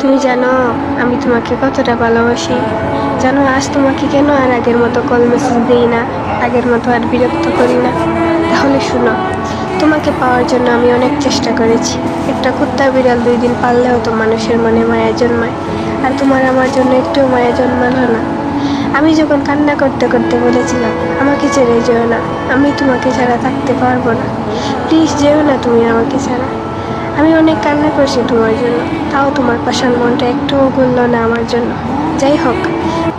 তুমি জানো, আমি তোমাকে কতটা ভালোবাসি। জানো, আজ তোমাকে কেন আর আগের মতো কল মেসেজ দিই না, আগের মতো আর বিরক্ত করি না? তাহলে শুনো, তোমাকে পাওয়ার জন্য আমি অনেক চেষ্টা করেছি। একটা কুত্তা বিড়াল দুই দিন পারলেও তো মানুষের মনে মায়া জন্মায়, আর তোমার আমার জন্য একটুও মায়া জন্মালো না। আমি যখন কান্না করতে করতে বলেছিলাম, আমাকে ছেড়ে যেও না, আমি তোমাকে ছাড়া থাকতে পারব না। প্লিজ যেও না তুমি আমাকে ছাড়া। আমি অনেক কান্না করছি তোমার জন্য। তাও তোমার পাশার মনটা একটুও গলল না আমার জন্য। যাই হোক,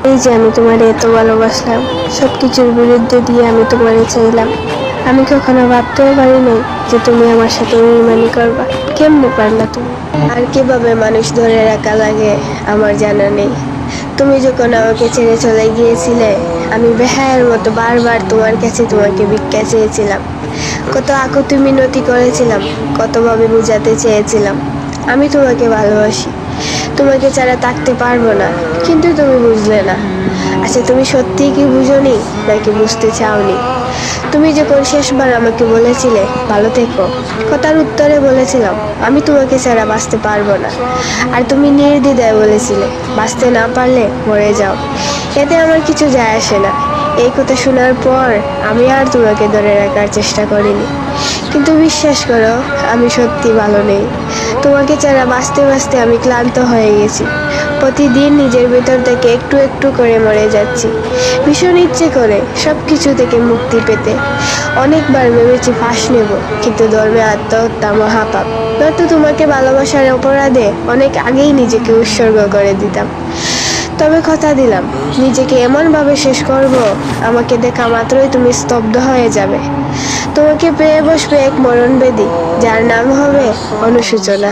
এই যে আমি তোমার এত ভালোবাসলাম সব কিছুর বিরুদ্ধে দিয়ে আমি তোমারে চাইলাম। আমি কখনো ভাবতেও পারিনি যে তুমি আমার সাথে বেইমানি করবা। কেমনে পারলা তুমি? আর কীভাবে মানুষ ধরে রাখা লাগে, আমার জানা নেই। তুমি যখন আমাকে ছেড়ে চলে গিয়েছিলে, আমি বেহায়ের মতো বারবার তোমার কাছে তোমাকে ভিক্ষা চেয়েছিলাম। কত আকুতি মিনতি করেছিলাম, কতভাবে বোঝাতে চেয়েছিলাম। আমি তোমাকে ভালোবাসি। তোমাকে ছাড়া থাকতে পারব না। কিন্তু তুমি বুঝলে না। আচ্ছা তুমি সত্যিই কি বুঝোনি নাকি বুঝতে চাওনি? তুমি যখন শেষবার আমাকে বলেছিলে, ভালো থেকো, কথার উত্তরে বলেছিলাম, আমি তোমাকে ছাড়া বাঁচতে পারব না। আর তুমি নির্দ্বিধায় বলেছিলে, বাঁচতে না পারলে মরে যাও। এতে আমার কিছু যায় আসে না। এই কথা শোনার পর আমি আর তোমাকে ধরে রাখার চেষ্টা করিনি। কিন্তু বিশ্বাস করো, আমি সত্যি ভালো নেই। তোমাকে ছাড়া বাঁচতে বাঁচতে আমি ক্লান্ত হয়ে গেছি। প্রতিদিন নিজের ভেতর থেকে একটু একটু করে মরে যাচ্ছি। ভীষণ ইচ্ছে করে সব কিছু থেকে মুক্তি পেতে। অনেকবার ভেবেছি ফাঁস নেব, কিন্তু ধর্মে আত্মহত্যা মহাপাপ। নয়তো তোমাকে ভালোবাসার অপরাধে অনেক আগেই নিজেকে উৎসর্গ করে দিতাম। তবে কথা দিলাম, নিজেকে এমনভাবে শেষ করব, আমাকে দেখা মাত্রই তুমি স্তব্ধ হয়ে যাবে। তোমাকে পেয়ে বসবে এক মরণবেদী, যার নাম হবে অনুসূচনা